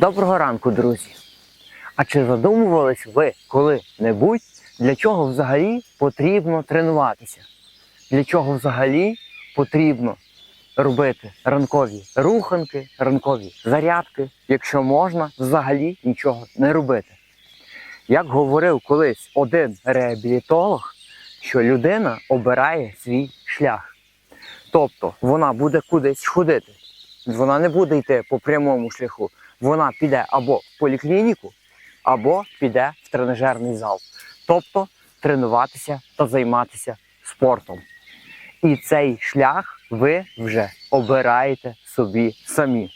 Доброго ранку, друзі! А чи задумувались ви коли-небудь, для чого взагалі потрібно тренуватися? Для чого взагалі потрібно робити ранкові руханки, ранкові зарядки, якщо можна взагалі нічого не робити? Як говорив колись один реабілітолог, що людина обирає свій шлях. Тобто вона буде кудись ходити, вона не буде йти по прямому шляху. Вона піде або в поліклініку, або піде в тренажерний зал. Тобто тренуватися та займатися спортом. І цей шлях ви вже обираєте собі самі.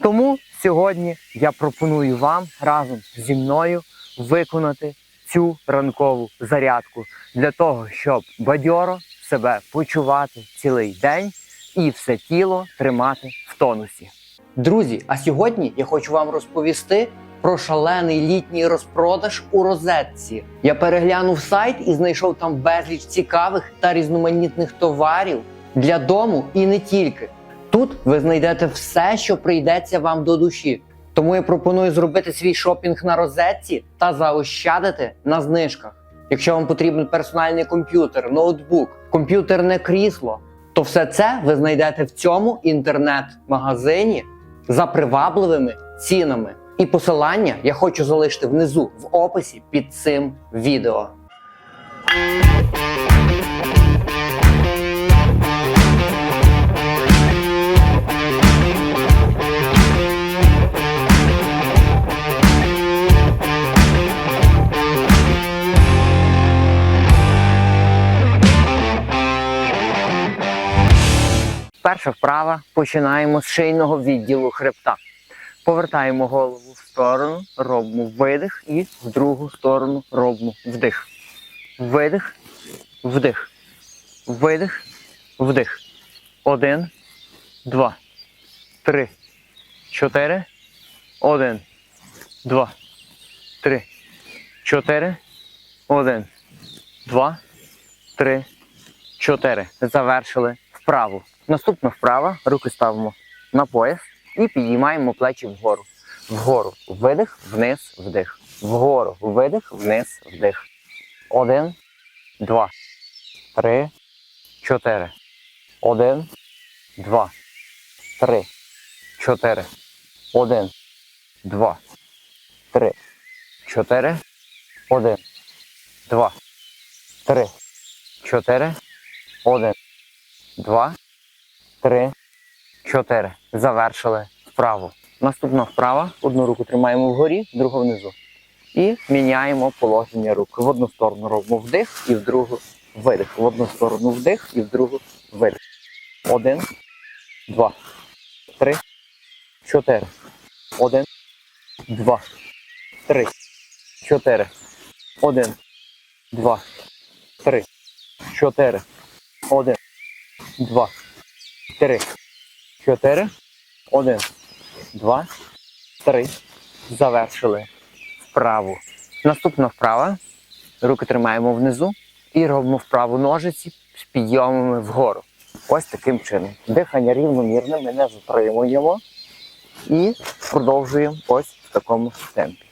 Тому сьогодні я пропоную вам разом зі мною виконати цю ранкову зарядку для того, щоб бадьоро себе почувати цілий день і все тіло тримати в тонусі. Друзі, а сьогодні я хочу вам розповісти про шалений літній розпродаж у розетці. Я переглянув сайт і знайшов там безліч цікавих та різноманітних товарів для дому і не тільки. Тут ви знайдете все, що прийдеться вам до душі. Тому я пропоную зробити свій шопінг на розетці та заощадити на знижках. Якщо вам потрібен персональний комп'ютер, ноутбук, комп'ютерне крісло, то все це ви знайдете в цьому інтернет-магазині за привабливими цінами. І посилання я хочу залишити внизу в описі під цим відео. Перша вправа починаємо з шийного відділу хребта. Повертаємо голову в сторону, робимо видих і в другу сторону робимо вдих. Видих, вдих. Видих, вдих. Один, два, три, чотири. Один, два, три, чотири. Один, два, три, чотири. Завершили вправу. Наступна вправа. Руки ставимо на пояс і підіймаємо плечі вгору. Вгору. Видих, вниз, вдих. Вгору. Видих, вниз, вдих. Один, два, три, чотири. Один, два, три, чотири. Один, два, три, чотири. Один, два, три, чотири. Один, два, три, чотири. Завершили вправу. Наступна вправа. Одну руку тримаємо вгорі, другу внизу. І міняємо положення рук. В одну сторону робимо вдих і в другу видих. В одну сторону вдих і в другу видих. Один, два, три, чотири. Один, два, три, чотири. Один, два, три, чотири. Один, два, три, чотири. Один, два, три. Завершили вправу. Наступна вправа. Руки тримаємо внизу і робимо вправу ножиці з підйомами вгору. Ось таким чином. Дихання рівномірне, ми не затримуємо і продовжуємо ось в такому темпі.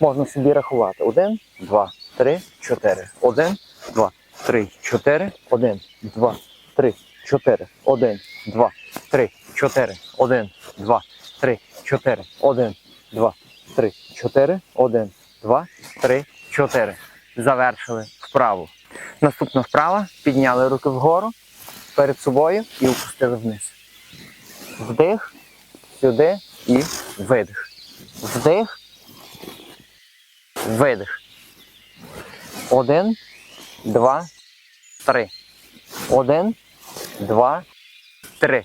Можна собі рахувати. Один, два, три, чотири. Один, два, три, чотири. Один, два, три, Чотири. Один, два, три, чотири. Один, два, три, чотири. Один, два, три, чотири. Один, два, три, чотири. Завершили вправу. Наступна вправа. Підняли руки вгору, перед собою і опустили вниз. Вдих, сюди і видих. Вдих. Видих. Один, два, три. Один два, три.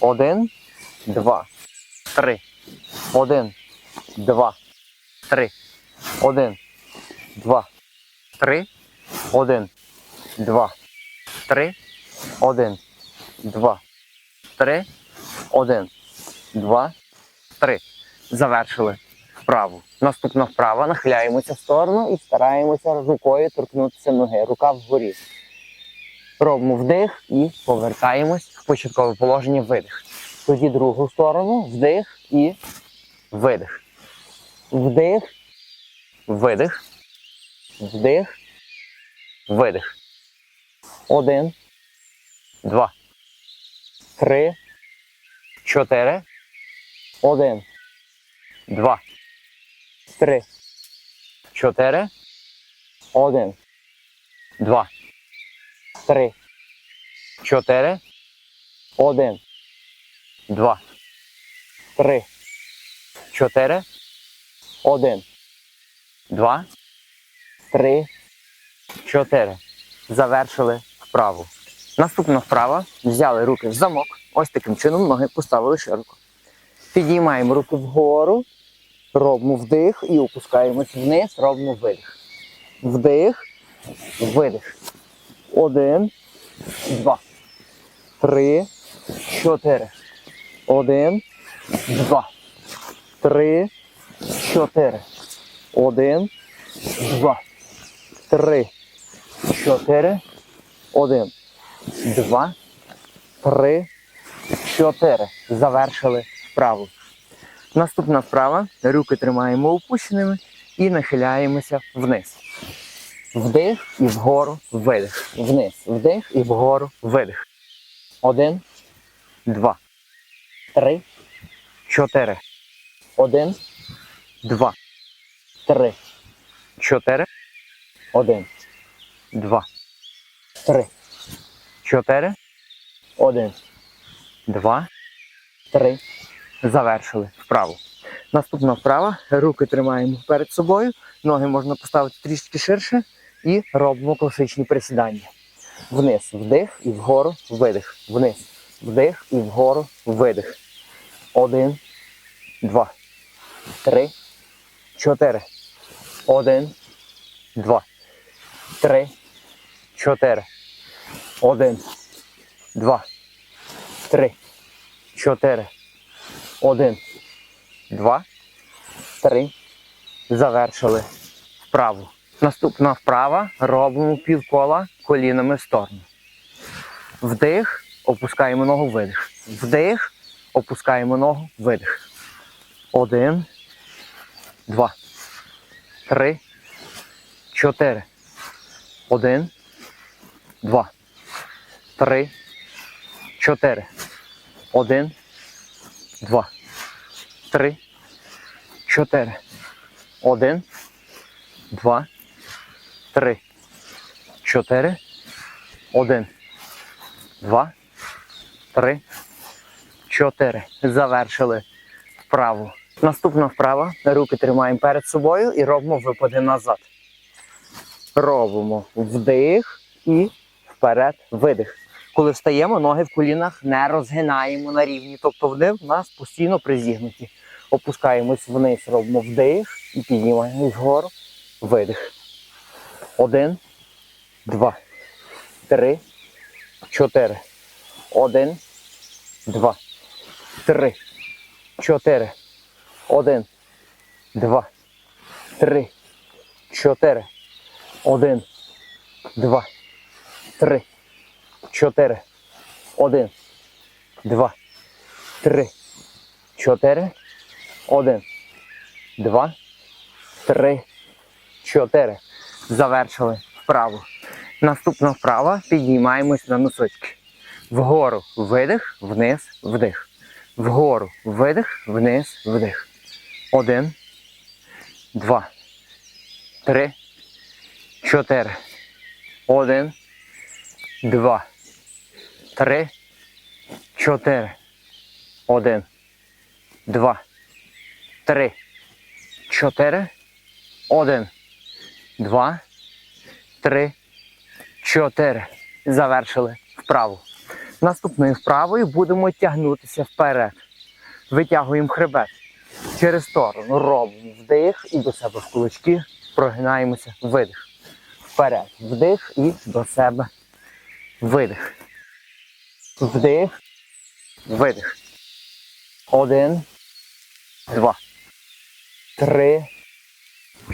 Один, два, три. Один, два, три. Один, два, три. Один, два, три. Один, два, три. Один, два, три. Завершили вправу. Наступна вправа. Нахиляємося в сторону і стараємося рукою торкнутися ноги. Рука вгорі. Робимо вдих і повертаємось в початкове положення видих. Тоді другу сторону, вдих і видих. Вдих, видих, вдих, видих. Один, два, три, чотири. Один, два, три, чотири. Один, два, три, чотири. Один, два, три, чотири. Один, два, три, чотири. Завершили вправу. Наступна вправа. Взяли руки в замок. Ось таким чином ноги поставили широко. Підіймаємо руки вгору, робимо вдих і опускаємось вниз, робимо видих. Вдих, видих. Один, два, три, чотири. Один, два, три, чотири. Один, два, три, чотири. Один, два, три, чотири. Завершили вправу. Наступна вправа. Руки тримаємо опущеними і нахиляємося вниз. Вдих і вгору видих. Вниз. Вдих і вгору видих. Один, два, три, чотири. Один, два, три, чотири. Один, два, три, чотири. Один, два, три. Завершили вправу. Наступна вправа. Руки тримаємо перед собою. Ноги можна поставити трішки ширше і робимо класичні присідання. Вниз, вдих і вгору видих. Вниз, вдих і вгору видих. Один, два, три, чотири. Один, два, три, чотири. Один, два, три, чотири. Один, два, три. Завершили вправу. Наступна вправа робимо півкола колінами в сторону. Вдих, опускаємо ногу, видих. Вдих, опускаємо ногу, видих. Один, два, три, чотири. Один, два, три, чотири. Один, два, три, чотири. Один, два, три, чотири. Один, два, три, чотири. Завершили вправу. Наступна вправа. Руки тримаємо перед собою і робимо випади назад. Робимо вдих і вперед видих. Коли встаємо, ноги в колінах не розгинаємо на рівні. Тобто вони в нас постійно призігнуті. Опускаємось вниз, робимо вдих і піднімаємось вгору. Видих. Один, два, три, чотири. Один, два, три, чотири. Один, два, три, чотири. Один, два, три, чотири. Один, два, три, чотири. Один, два, три, чотири. Завершили вправу. Наступна вправа. Підіймаємось на носочки. Вгору видих, вниз, вдих. Вгору видих, вниз, вдих. Один, два, три, чотири. Один, два, три, чотири. Один, два, три, чотири. Один, два, три, чотири. Завершили вправу. Наступною вправою будемо тягнутися вперед. Витягуємо хребет через сторону. Робимо вдих і до себе в кулачки. Прогинаємося. Видих. Вперед. Вдих і до себе. Видих. Вдих. Видих. Один. Два. Три.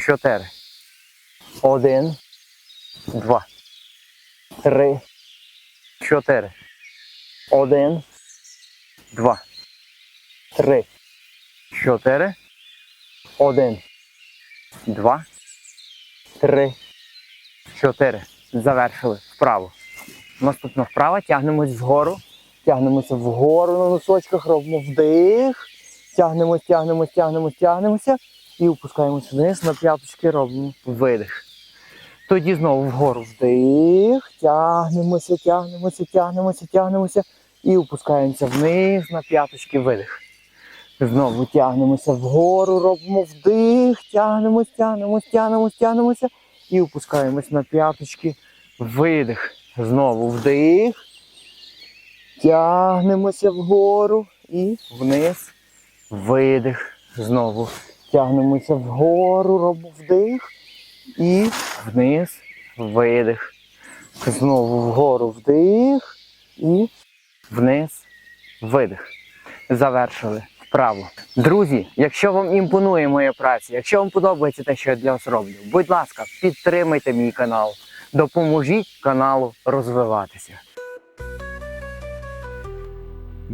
Чотири. Один. Два. Три. Чотири. Один. Два. Три. Чотири. Один, два, три, чотири. Завершили. Вправо. Наступна вправа. Тягнемось вгору. Тягнемося вгору на носочках, робимо вдих. Тягнемось, тягнемось, тягнемось, тягнемося. І опускаємося вниз на п'яточки, робимо видих. Тоді знову вгору вдих. Тягнемося, тягнемося, тягнемося, тягнемося. І опускаємося вниз на п'яточки, видих. Знову тягнемося вгору, робимо вдих, тягнемось, тягнемось, тягнемось, тягнемося. І опускаємось на п'яточки, видих. Знову вдих. Тягнемося вгору і вниз. Видих. Знову тягнемося вгору, робимо вдих. І вниз. Видих. Знову вгору вдих. І вниз. Видих. Завершили вправо. Друзі, якщо вам імпонує моя праця, якщо вам подобається те, що я для вас роблю, будь ласка, підтримайте мій канал, допоможіть каналу розвиватися.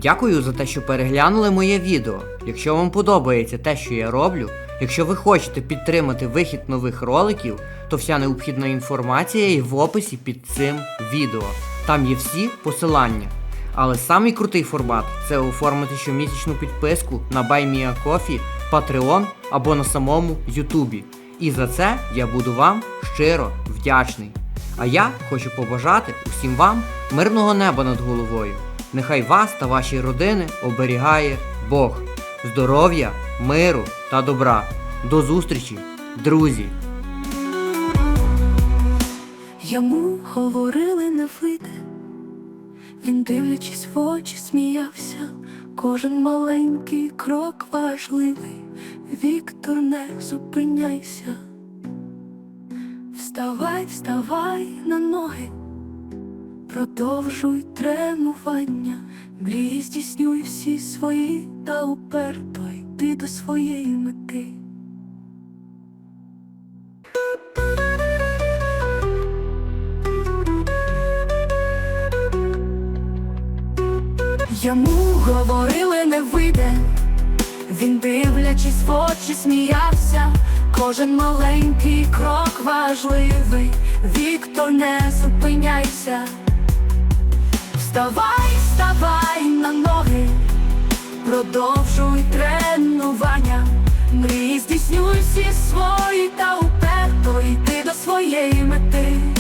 Дякую за те, що переглянули моє відео. Якщо вам подобається те, що я роблю, якщо ви хочете підтримати вихід нових роликів, то вся необхідна інформація є в описі під цим відео. Там є всі посилання. Але самий крутий формат це оформити щомісячну підписку на BuyMeACoffee, Patreon або на самому Ютубі. І за це я буду вам щиро вдячний. А я хочу побажати усім вам мирного неба над головою. Нехай вас та ваші родини оберігає Бог, здоров'я, миру та добра. До зустрічі, друзі! Йому говорили не вийде, він, дивлячись в очі, сміявся. Кожен маленький крок важливий. Віктор, не зупиняйся. Вставай, вставай на ноги, продовжуй тренування, мрії здійснюй всі свої та уперто йди до своєї мети. Йому говорили не вийде, він дивлячись в очі, сміявся. Кожен маленький крок важливий, Віктор, не зупиняйся. Вставай, вставай на ноги, продовжуй тренування, мрій здійснюй всі свої та уперто йди до своєї мети.